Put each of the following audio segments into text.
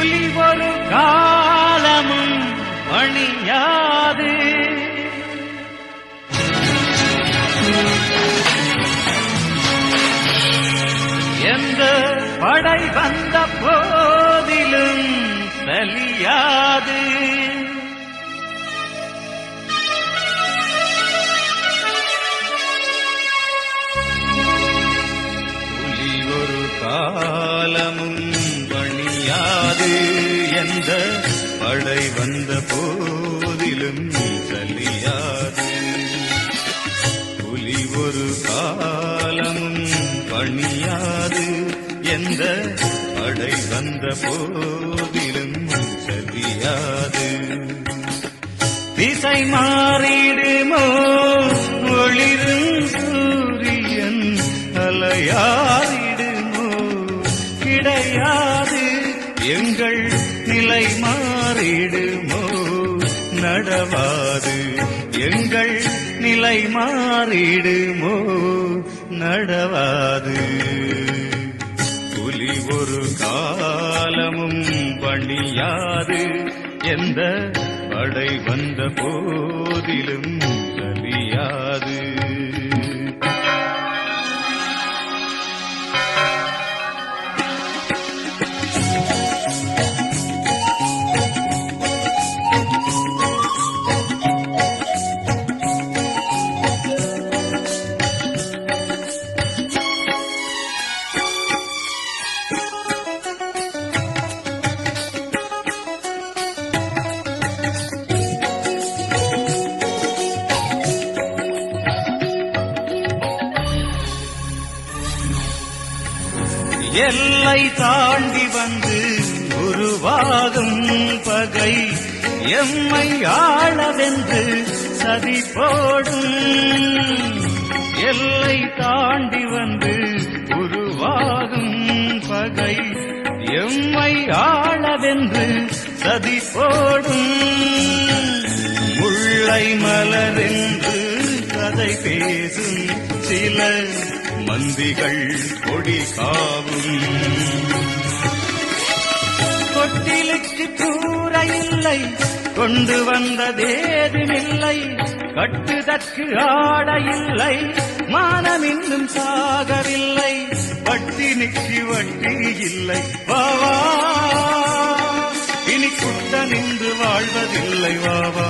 புலி ஒரு காலமும் பணியாது. எந்த படை வந்த போதிலும் சலியாது. புலி ஒரு காலமும் எந்த படை வந்த போதிலும் சலியாது புலி ஒரு காலமும் பணியாது எந்த படை வந்த போதிலும் சலியாது திசை மாறிடுமோ? எங்கள் நிலை மாறிடுமோ? நடவாது. புலி ஒரு காலமும் பணியாது. எந்த படை வந்த போதிலும் கலியாது எல்லை தாண்டி வந்து உருவாகும் பகை. எம்மை ஆளவென்று சதி போடும். எல்லை தாண்டி வந்து உருவாகும் பகை. எம்மை ஆளவென்று சதி போடும். முல்லை மலரென்று கதை பேசும் சில மந்திகள் கொடி காவும் கொட்டிலுக்கு கூற இல்லை கொண்டு வந்ததேதுமில்லை கட்டுதற்கு ஆட இல்லை மானம் இன்னும் சாகவில்லை. வட்டினுக்கு வட்டி இல்லை. வாவா இனி குட்ட நின்று வாழ்வதில்லை. வாவா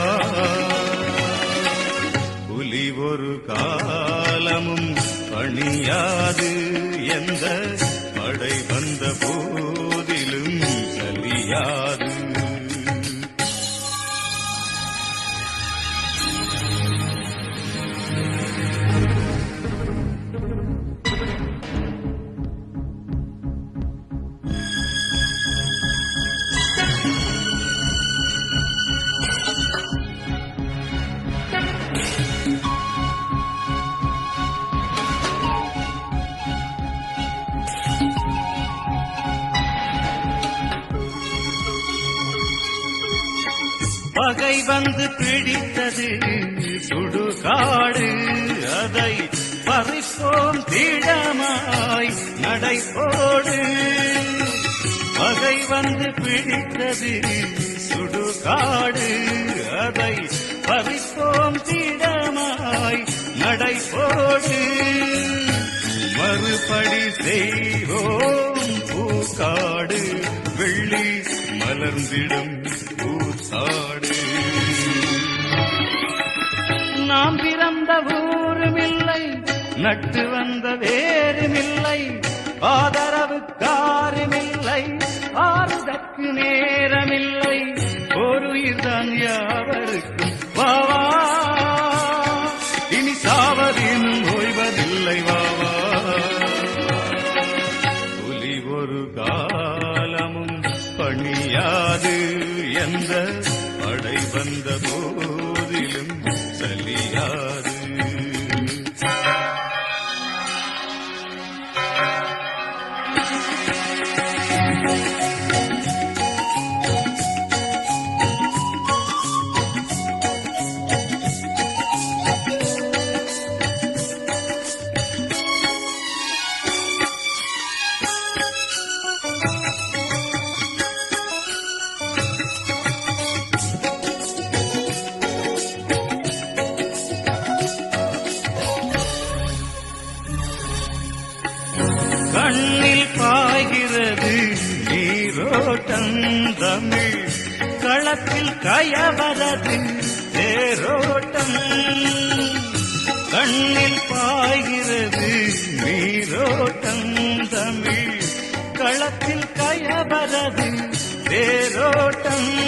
புலி ஒரு காலமும் பணியாது எந்த படை வந்த போது பகை வந்து பிடித்தது சுடுகாடு. அதை பறிப்போம் தீடமாய் நடைபோடு. பகை வந்து பிடித்தது சுடுகாடு. அதை பறிப்போம் தீடமாய் நடைபோடு. மறுபடி செய்வோம் பூக்காடு. வெள்ளி மலர்ந்திடும் நட்டு வந்த வேறுமில்லை ஆதரவுக்காருமில்லை ஆறுதற்கு நேரமில்லை ஒரு உயிர்தான் யாவருக்கும் கயவரதின் தேரோட்டம். கண்ணில் பாய்கிறது நீரோட்டம் தமிழ். களத்தில் கயவரதின் தேரோட்டம்.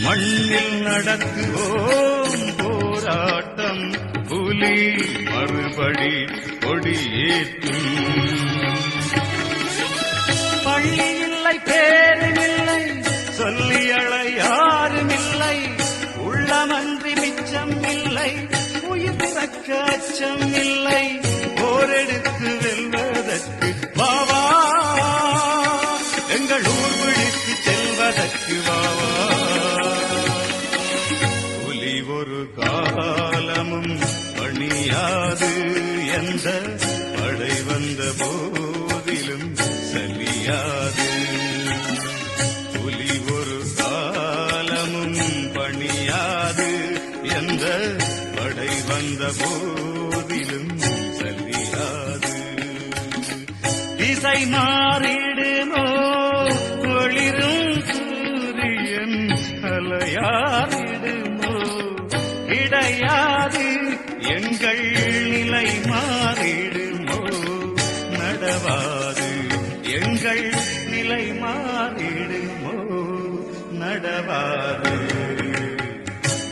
மண்ணில் நடத்துவோம் போராட்டம். புலி மறுபடி கொடியேற்றும். பள்ளி இல்லை உயிர் அச்சம் இல்லை போரெடுத்து வெல்வதற்கு வாவா. எங்கள் ஊர் விழித்து செல்வதற்கு வாவா. புலி ஒரு காலமும் பணியாது எந்த படை வந்த போது திசை மாறிடுமோ? ஒளிரும் சூரியன் அலையாறிடுமோ? இடையாது எங்கள் நிலை மாறிடுமோ? நடவாது எங்கள் நிலை மாறிடுமோ? நடவாது.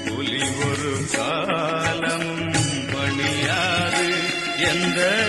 புலி ஒரு காலம் பணியாது என்ற